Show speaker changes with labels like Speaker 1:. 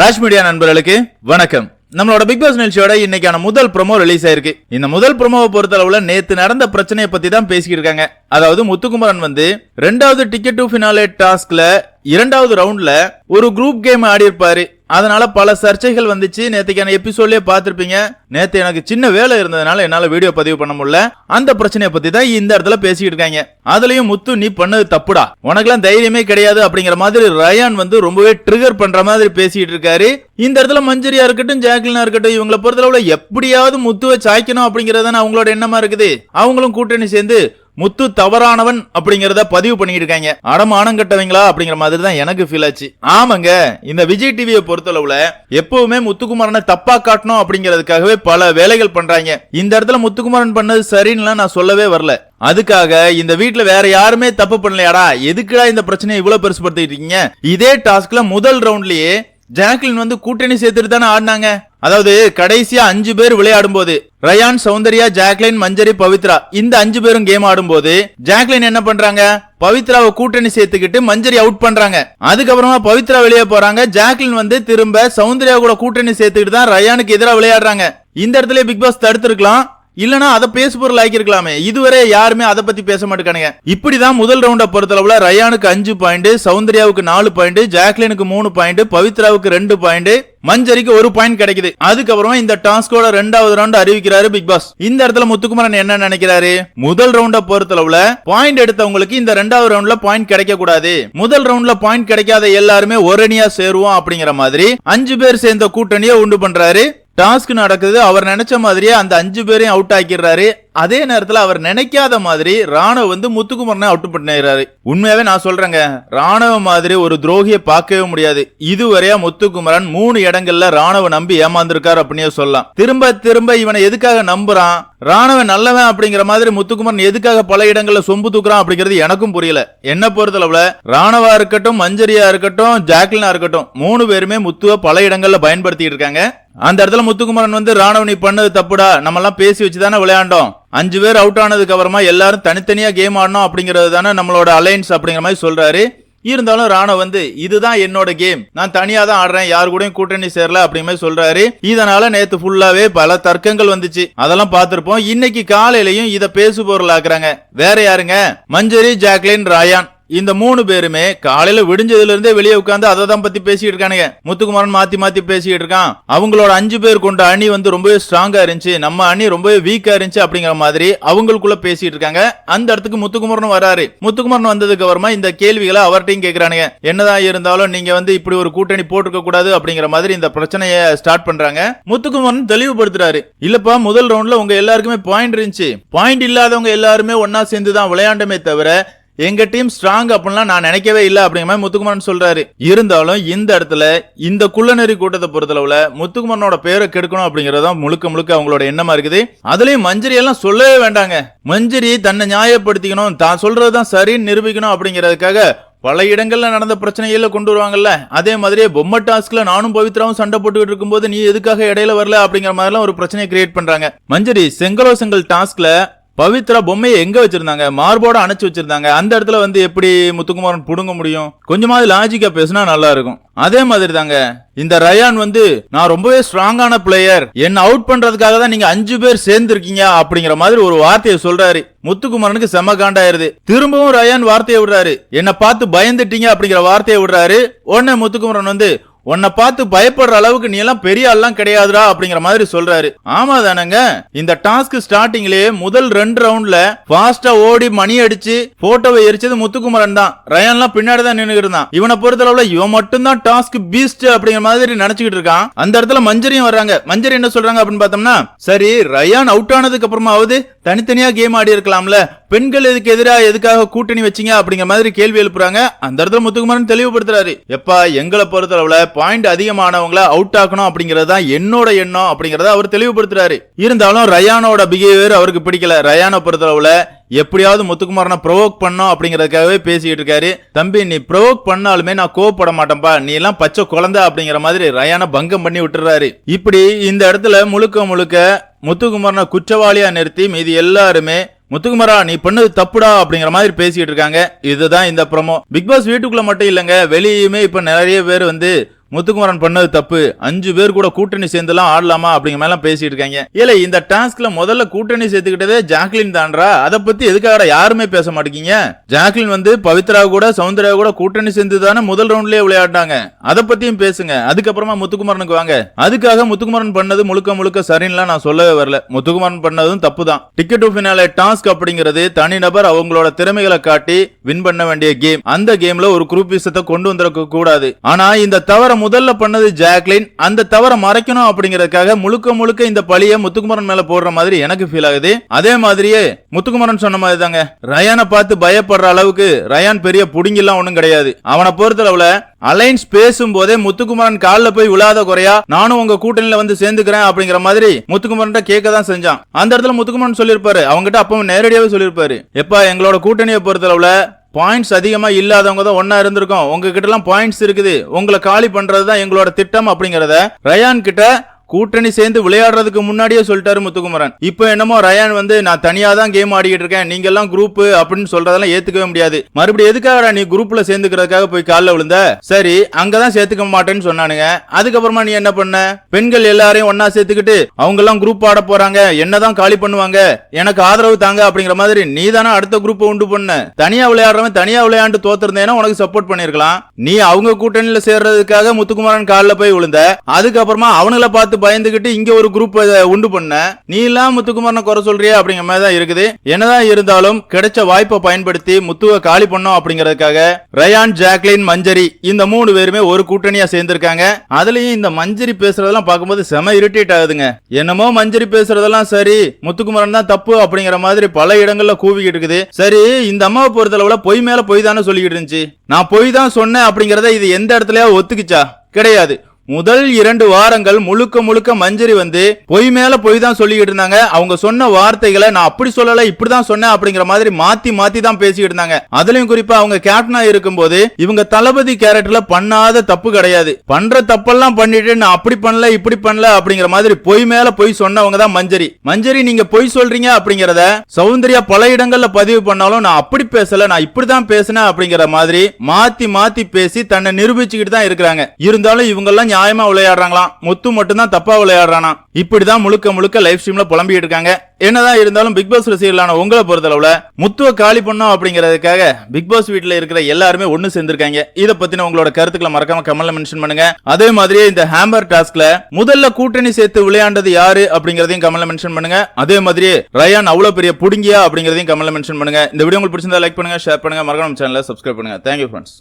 Speaker 1: Raj media நண்பர்களுக்கு வணக்கம். நம்மளோட பிக் பாஸ் நிகழ்ச்சியோட இன்னைக்கான முதல் ப்ரொமோ ரிலீஸ் ஆயிருக்கு. இந்த முதல் ப்ரொமோவை பொறுத்தளவுல நேத்து நடந்த பிரச்சனையை பத்தி தான் பேசிக்கிட்டு இருக்காங்க. அதாவது முத்துக்குமரன் வந்து ரெண்டாவது டிக்கெட் டு ஃபினாலே டாஸ்க்ல இரண்டாவது ரவுண்ட்ல ஒரு குரூப் கேம் ஆடி இருப்பாரு. அதனால பல சர்ச்சைகள் வந்துச்சு. நேத்துக்கான எபிசோட்லயே பார்த்துருப்பீங்க. நேத்து எனக்கு சின்ன வேலை இருந்ததுனால என்னால வீடியோ பதிவு பண்ண முடியல. அந்த பிரச்சனையை பத்தி தான் இந்த இடத்துல பேசிக்கிட்டு இருக்காங்க. அதுலயும் முத்து நீ பண்ணது தப்புடா. உனக்குலாம் தைரியமே கிடையாது. அப்படிங்கிற மாதிரி ரயான் வந்து ரொம்பவே ட்ரிகர் பண்ற மாதிரி பேசிட்டு இருக்காரு. இந்த இடத்துல மஞ்சரியா இருக்கட்டும் ஜாக்லினா இருக்கட்டும் இவங்களை பொறுத்தளவுல எப்படியாவது முத்துவை சாய்க்கணும் அப்படிங்கறது அவங்களோட எண்ணமா இருக்குது. அவங்களும் கூட்டணி சேர்ந்து முத்து தவறானவன் அப்படிங்கறத பதிவு பண்ணிட்டு இருக்காங்க அடமானம் கட்டவங்களா அப்படிங்கிற மாதிரி தான் எனக்கு ஃபீல் ஆச்சு. ஆமாங்க இந்த விஜய் டிவியை பொறுத்தளவுல எப்பவுமே முத்துக்குமாரனை தப்பா காட்டணும் அப்படிங்கிறதுக்காகவே பல வேலைகள் பண்றாங்க. இந்த இடத்துல முத்துக்குமாரன் பண்ணது சரின்னுலாம் நான் சொல்லவே வரல. அதுக்காக இந்த வீட்டுல வேற யாருமே தப்பு பண்ணலையாடா? எதுக்குடா இந்த பிரச்சனையை இவ்வளவு பெருசுபடுத்திட்டு இருக்கீங்க? இதே டாஸ்க்ல முதல் ரவுண்ட்லயே ஜாக்லின் வந்து கூட்டணி சேர்த்துட்டு தானே ஆடினாங்க. அதாவது கடைசியா அஞ்சு பேர் விளையாடும் போது ரயான் சௌந்தர்யா ஜாக்லின் மஞ்சரி பவித்ரா இந்த அஞ்சு பேரும் கேம் ஆடும்போது ஜாக்லின் என்ன பண்றாங்க? பவித்ராவை கூட்டணி சேர்த்துக்கிட்டு மஞ்சரி அவுட் பண்றாங்க. அதுக்கப்புறமா பவித்ரா வெளியே போறாங்க. ஜாக்லின் வந்து திரும்ப சௌந்தர்யா கூட கூட்டணி சேர்த்துக்கிட்டு தான் ரயானுக்கு எதிராக விளையாடுறாங்க. இந்த இடத்துல பிக் பாஸ் தடுத்திருக்கலாம். இல்லனா அதை பேசு பொருள் ஆக்கியிருக்கலாமே. இதுவரை யாருமே அதை பத்தி பேச மாட்டேங்கானுங்க. இப்படிதான் முதல் ரவுண்ட பொறுத்தளவுல ரயானுக்கு அஞ்சு பாயிண்ட் சௌந்தர்யாவுக்கு நாலு பாயிண்ட் ஜாக்லினுக்கு மூணு பாயிண்ட் பவித்ராவுக்கு ரெண்டு பாயிண்ட் மஞ்சரிக்கு ஒரு பாயிண்ட் கிடைக்குது. அதுக்கப்புறமா இந்த டாஸ்கோட ரெண்டாவது ரவுண்ட் அறிவிக்கிறாரு பிக் பாஸ். இந்த இடத்துல முத்துக்குமரன் என்ன நினைக்கிறாரு? முதல் ரவுண்ட பொறுத்தளவுல பாயிண்ட் எடுத்தவங்களுக்கு இந்த ரெண்டாவது ரவுண்ட்ல பாயிண்ட் கிடைக்க கூடாது முதல் ரவுண்ட்ல பாயிண்ட் கிடைக்காத எல்லாருமே ஒரணியா சேருவோம் அப்படிங்கிற மாதிரி அஞ்சு பேர் சேர்ந்த கூட்டணியை உண்டு பண்றாரு டாஸ்க் நடக்குது. அவர் நினைச்ச மாதிரியே அந்த அஞ்சு பேரையும் அவுட் ஆக்கிடுறாரு. அதே நேரத்துல அவர் நினைக்காத மாதிரி ராணுவ வந்து முத்துக்குமரனை அவுட் பண்ணிடுறாரு. உண்மையாவே நான் சொல்றேங்க. ராணுவ மாதிரி ஒரு துரோகியை பார்க்கவே முடியாது. இதுவரையா முத்துக்குமரன் மூணு இடங்கள்ல ராணுவ நம்பி ஏமாந்துருக்காரு அப்படின்னு சொல்லலாம். திரும்ப திரும்ப இவனை எதுக்காக நம்புறான்? ராணுவன் நல்லவன் அப்படிங்கிற மாதிரி முத்துக்குமரன் எதுக்காக பல இடங்கள்ல சொம்பு தூக்குறான் அப்படிங்கிறது எனக்கும் புரியல. என்ன பொறுத்தளவுல ராணவா இருக்கட்டும் மஞ்சரியா இருக்கட்டும் ஜாக்லினா இருக்கட்டும் மூணு பேருமே முத்துவ பல இடங்கள்ல பயன்படுத்திட்டு இருக்காங்க. அந்த இடத்துல முத்துக்குமரன் வந்து ராணுவ நீ பண்ணது தப்புடா நம்ம எல்லாம் பேசி வச்சுதானே விளையாண்டோம். அஞ்சு பேர் அவுட் ஆனதுக்கு அப்புறமா எல்லாரும் தனித்தனியா கேம் ஆடணும் அப்படிங்கிறது தானே நம்மளோட அலைன்ஸ் அப்படிங்கிற மாதிரி சொல்றாரு. இருந்தாலும் ராணவ வந்து இதுதான் என்னோட கேம் நான் தனியா தான் ஆடுறேன். யாரு கூடயும் கூட்டணி சேரல அப்படிங்கிற மாதிரி சொல்றாரு. இதனால நேத்து ஃபுல்லாவே பல தர்க்கங்கள் வந்துச்சு. அதெல்லாம் பார்த்திருப்போம். இன்னைக்கு காலையிலயும் இத பேசு பொருள் ஆக்குறாங்க வேற யாருங்க? மஞ்சரி ஜாக்லின் ராயான். இந்த மூணு பேருமே காலையில விடிஞ்சதுல இருந்தே வெளியே உட்காந்து அதை தான் பத்தி பேசிட்டு இருக்கானுங்க. முத்துக்குமாரன் மாத்தி மாத்தி பேசிட்டு இருக்கான். அவங்களோட அஞ்சு பேர் கொண்ட அணி வந்து ரொம்பவே ஸ்ட்ராங்கா இருந்துச்சு. நம்ம அணி ரொம்பவே வீக்கா இருந்துச்சு அப்படிங்கிற மாதிரி அவங்களுக்குள்ள பேசிட்டு இருக்காங்க. அந்த இடத்துக்கு முத்துக்குமரன் வராரு. முத்துக்குமரன் வந்ததுக்கு அப்புறமா இந்த கேள்விகளை அவர்கிட்டையும் கேட்கறானுங்க என்னதான் இருந்தாலும் நீங்க வந்து இப்படி ஒரு கூட்டணி போட்டிருக்க கூடாது அப்படிங்கிற மாதிரி இந்த பிரச்சனையை ஸ்டார்ட் பண்றாங்க. முத்துக்குமரன் தெளிவுபடுத்துறாரு. இல்லப்பா முதல் ரவுண்ட்ல உங்க எல்லாருக்குமே பாயிண்ட் இருந்துச்சு. பாயிண்ட் இல்லாதவங்க எல்லாருமே ஒன்னா சேர்ந்து தான் விளையாண்டமே தவிர எங்க டீம் ஸ்ட்ராங் அப்படின்லாம் நான் நினைக்கவே இல்லை அப்படிங்கிற மாதிரி முத்துக்குமரன் சொல்றாரு. இருந்தாலும் இந்த இடத்துல இந்த குள்ளநெறி கூட்டத்தை பொறுத்தளவுல முத்துக்குமரனோட பேரை கெடுக்கணும் அப்படிங்கறத முழுக்க முழுக்க அவங்களோட எண்ணமா இருக்குது. அதுலயும் மஞ்சரி எல்லாம் சொல்லவே வேண்டாங்க. மஞ்சரி தன்னை நியாயப்படுத்திக்கணும் தான் சொல்றதுதான் சரின்னு நிரூபிக்கணும் அப்படிங்கறதுக்காக பல இடங்கள்ல நடந்த பிரச்சனைகள்ல கொண்டு வருவாங்கல்ல. அதே மாதிரியே பொம்மை டாஸ்க்ல நானும் பவித்ராவும் சண்டை போட்டுக்கிட்டு இருக்கும்போது நீ எதுக்காக இடையில வரல அப்படிங்கிற மாதிரிலாம் ஒரு பிரச்சனையை கிரியேட் பண்றாங்க. மஞ்சரி செங்கலோ செங்கல் டாஸ்க்ல பவித்ரா பொம்மையை எங்க வச்சிருந்தாங்க? மார்போட அணைச்சு வச்சிருந்தாங்க. அந்த இடத்துல வந்து எப்படி முத்துக்குமாரன் புடுங்க முடியும்? கொஞ்சமாவது லாஜிக்கா பேசினா நல்லா இருக்கும். அதே மாதிரி தாங்க இந்த ரயான் வந்து நான் ரொம்பவே ஸ்ட்ராங்கான பிளேயர் என்ன அவுட் பண்றதுக்காக தான் நீங்க அஞ்சு பேர் சேர்ந்து இருக்கீங்க அப்படிங்கிற மாதிரி ஒரு வார்த்தையை சொல்றாரு. முத்துக்குமரனுக்கு செம காண்டாயிருது. திரும்பவும் ரயான் வார்த்தையை விடுறாரு. என்ன பார்த்து பயந்துட்டீங்க அப்படிங்கிற வார்த்தையை விடுறாரு. உடனே முத்துக்குமரன் வந்து உன்னை பார்த்து பயப்படுற அளவுக்கு நீ எல்லாம் பெரிய ஆள்லாம் கிடையாதுடா அப்படிங்கிற மாதிரி சொல்றாரு. ஆமா தானங்க. இந்த டாஸ்க் ஸ்டார்டிங்லயே முதல் ரெண்டு ரவுண்ட்ல ஃபாஸ்டா ஓடி மணி அடிச்சு போட்டோவை எரிச்சது முத்துக்குமரன் தான். ரயான்லாம் பின்னாடி தான் நின்று இருந்தான். இவனை பொறுத்தளவுல இவன் மட்டும் தான் டாஸ்க் பீஸ்ட் அப்படிங்கிற மாதிரி நினைச்சுக்கிட்டு இருக்கான். அந்த இடத்துல மஞ்சரியும் வர்றாங்க. மஞ்சரி என்ன சொல்றாங்க அப்படின்னு பார்த்தோம்னா சரி ரயான் அவுட் ஆனதுக்கு அப்புறமாவது தனித்தனியா கேம் ஆடி இருக்கலாம்ல. பெண்கள் இதுக்கு எதிராக எதுக்காக கூட்டணி வச்சீங்க அப்படிங்கிற மாதிரி கேள்வி எழுப்புறாங்க. அந்த இடத்துல முத்துக்குமரன் தெளிவுபடுத்துறாரு. எப்பா எங்களை பொறுத்தளவுல பாயிண்ட் அதிகமானவங்களை அவுட் ஆக்கணும் அப்படிங்கறது தான் என்னோட எண்ணம் அப்படிங்கறத அவர் தெளிவுபடுத்துறாரு. இருந்தாலும் ரயானோட பிஹேவியர் அவருக்கு பிடிக்கல. ரயானை பொறுத்தளவுல எப்படியாவது முத்துக்குமாரனை ப்ரொவோக் பண்ணோம் அப்படிங்கறதுக்காகவே பேசிக்கிட்டு இருக்காரு. தம்பி நீ ப்ரொவோக் பண்ணாலுமே நான் கோவப்பட மாட்டேன்பா. நீ எல்லாம் பச்சை குழந்தை அப்படிங்கிற மாதிரி ரயானை பங்கம் பண்ணி விட்டுறாரு. இப்படி இந்த இடத்துல முழுக்க முழுக்க முத்துக்குமாரனை குற்றவாளியா நிறுத்தி மீதி எல்லாருமே முத்துக்குமாரா நீ பண்ணது தப்புடா அப்படிங்கிற மாதிரி பேசிட்டு இருக்காங்க. இதுதான் இந்த ப்ரமோ பிக் பாஸ் வீட்டுக்குள்ள மட்டும் இல்லங்க வெளியுமே இப்ப நிறைய பேர் வந்து முத்துக்குமரன் பண்ணது தப்பு. அஞ்சு பேர் கூட கூட்டணி சேர்ந்துலாம் ஆடலாமா அப்படிங்கிற மாதிரிலாம் பேசிட்டு இருக்காங்க. இல்ல இந்த டாஸ்க்ல முதல்ல கூட்டணி சேர்த்துக்கிட்டதே ஜாக்லின் தான்றா? அதை பத்தி எதுக்காக யாருமே பேச மாட்டேங்க ஜாக்லின் வந்து பவித்ரா கூட சௌந்தர்யா கூட கூட்டணி சேர்ந்து தானே முதல் ரவுண்ட்லயே விளையாடினாங்க. அதை பத்தியும் பேசுங்க. அதுக்கப்புறமா முத்துக்குமரனுக்கு வாங்க. அதுக்காக முத்துக்குமரன் பண்ணது முழுக்க முழுக்க சரின்னுலாம் நான் சொல்லவே வரல. முத்துக்குமரன் பண்ணதும் தப்பு தான் டிக்கெட் டு ஃபினாலே டாஸ்க் அப்படிங்கிறது தனிநபர் அவங்களோட திறமைகளை காட்டி வின் பண்ண வேண்டிய கேம். அந்த கேம்ல ஒரு குரூப் விஷயத்தை கொண்டு வந்திருக்க கூடாது ஆனா இந்த தவற முதல்ல பண்ணது ஜாக்லின் அந்த தவற மறைக்கணும் அப்படிங்கறதுக்காக முழுக்க முழுக்க இந்த பழிய முத்துக்குமரன் மேல போடுற மாதிரி எனக்கு ஃபீல் ஆகுது. அதே மாதிரியே முத்துக்குமரன் சொன்ன மாதிரி தாங்க ரயானை பார்த்து பயப்படுற அளவுக்கு ரயான் பெரிய புடுங்கிலாம் ஒண்ணும் கிடையாது. அவனை பொறுத்தளவுல அலைன்ஸ் பேசும்போதே முத்துக்குமரன் காலில் போய் விழாத குறையா நானும் உங்க கூட்டணியில வந்து சேர்ந்துக்கிறேன் அப்படிங்கிற மாதிரி முத்துக்குமரன் கேட்க தான் செஞ்சான். அந்த இடத்துல முத்துக்குமரன் சொல்லியிருப்பாரு. அவங்ககிட்ட அப்பவும் நேரடியாவே சொல்லியிருப்பாரு. எப்பா எங்களோட கூட்டணியை பொறுத்தளவுல பாயிண்ட்ஸ் அதிகமாக இல்லாதவங்க தான் ஒன்றா இருந்திருக்கோம். உங்ககிட்ட எல்லாம் பாயிண்ட்ஸ் இருக்குது. உங்களை காலி பண்ணுறது தான் எங்களோட திட்டம் அப்படிங்கிறத ரயான் கிட்ட கூட்டணி சேர்ந்து விளையாடுறதுக்கு முன்னாடியே சொல்லிட்டாரு முத்துக்குமரன். இப்போ என்னமோ ரயான் வந்து நான் தனியா தான் கேம் ஆடிக்கிட்டு இருக்கேன். நீங்க எல்லாம் குரூப் அப்படின்னு சொல்றதெல்லாம் ஏத்துக்கவே முடியாது. மறுபடியும் எதுக்காக நீ குரூப்ல சேர்ந்துக்கிறதுக்காக போய் காலில் விழுந்த? சரி அங்கதான் சேர்த்துக்க மாட்டேன்னு சொன்னானுங்க. அதுக்கப்புறமா நீ என்ன பண்ண? பெண்கள் எல்லாரையும் ஒன்னா சேர்த்துக்கிட்டு அவங்க எல்லாம் குரூப் ஆட போறாங்க. என்னதான் காலி பண்ணுவாங்க? எனக்கு ஆதரவு தாங்க அப்படிங்கிற மாதிரி நீ தானே அடுத்த குரூப் உண்டு பண்ண? தனியா விளையாடுறவன் தனியா விளையாண்டு தோத்துருந்தேன்னா உனக்கு சப்போர்ட் பண்ணிருக்கலாம். நீ அவங்க கூட்டணியில சேர்றதுக்காக முத்துக்குமாரன் காலில் போய் விழுந்த. அதுக்கப்புறமா அவனுங்களை பார்த்து பயந்துகிட்டு இங்க ஒரு குரூப் உண்டு பண்ண நீ எல்லாம் முத்துக்குமாரனை குறை சொல்றியா அப்படிங்கிற மாதிரி தான் இருக்குது. என்னதான் இருந்தாலும் கிடைச்ச வாய்ப்பை பயன்படுத்தி முத்துவை காலி பண்ணோம் அப்படிங்கறதுக்காக ரயான் ஜாக்லின் மஞ்சரி இந்த மூணு பேருமே ஒரு கூட்டணியா சேர்ந்திருக்காங்க. அதுலயும் இந்த மஞ்சரி பேசுறதெல்லாம் பார்க்கும்போது செம இரிட்டேட் ஆகுதுங்க. என்னமோ மஞ்சரி பேசுறதெல்லாம் சரி முத்துக்குமரன் தான் தப்பு அப்படிங்கிற மாதிரி பல இடங்கள்ல கூவிக்கிட்டு இருக்குது. சரி இந்த அம்மாவை பொறுத்தளவுல பொய் மேல பொய் தானே சொல்லிக்கிட்டு இருந்துச்சு. நான் பொய் தான் சொன்னேன் அப்படிங்கறத இது எந்த இடத்துலயாவது ஒத்துக்குச்சா? கிடையாது. முதல் இரண்டு வாரங்கள் முழுக்க முழுக்க மஞ்சரி வந்து பொய் மேல பொய் தான் சொல்லிக்கிட்டு இருந்தாங்க. அவங்க சொன்ன வார்த்தைகளை நான் அப்படி சொல்லல இப்படிதான் சொன்னேன் அப்படிங்கிற மாதிரி மாத்தி மாத்தி தான் பேசிக்கிட்டு இருந்தாங்க. அதுலயும் குறிப்பா அவங்க கேப்டனா இருக்கும்போது இவங்க தளபதி கேரக்டர்ல பண்ணாத தப்பு கிடையாது. பண்ற தப்பெல்லாம் பண்ணிட்டு நான் அப்படி பண்ணல இப்படி பண்ணல அப்படிங்கிற மாதிரி பொய் மேல பொய் சொன்னவங்க தான் மஞ்சரி. மஞ்சரி நீங்க பொய் சொல்றீங்க அப்படிங்கறத சௌந்தர்யா பல இடங்கள்ல பதிவு பண்ணாலும் நான் அப்படி பேசல நான் இப்படிதான் பேசினேன் அப்படிங்கிற மாதிரி மாத்தி மாத்தி பேசி தன்னை நிரூபிச்சுக்கிட்டு தான் இருக்கிறாங்க. இருந்தாலும் இவங்க எல்லாம் நியாயமா விளையாடுறாங்களாம். முத்து மட்டும் தான் தப்பா விளையாடுறானா. இப்படிதான் முழுக்க முழுக்க லைவ் ஸ்ட்ரீம்ல புலம்பிட்டு இருக்காங்க. என்னதான் இருந்தாலும் பிக் பாஸ் ரசிகர்களான உங்களை பொறுத்தளவுல முத்துவ காலி பண்ணோம் அப்படிங்கறதுக்காக பிக் பாஸ் வீட்டுல இருக்கிற எல்லாருமே ஒண்ணு சேர்ந்திருக்காங்க. இத பத்தின உங்களோட கருத்துக்களை மறக்காம கமெண்ட்ல மென்ஷன் பண்ணுங்க. அதே மாதிரியே இந்த ஹேம்பர் டாஸ்க்ல முதல்ல கூட்டணி சேர்த்து விளையாண்டது யாரு அப்படிங்கறதையும் கமெண்ட்ல மென்ஷன் பண்ணுங்க. அதே மாதிரியே ரயான் அவ்வளவு பெரிய புடுங்கியா அப்படிங்கறதையும் கமெண்ட்ல மென்ஷன் பண்ணுங்க. இந்த வீடியோ உங்களுக்கு பிடிச்சிருந்தா லைக் பண்ணுங்க ஷேர் பண்ணுங்க. மறக்காம சேனலை சப்ஸ்கிரைப் பண்ணுங்க. Thank you friends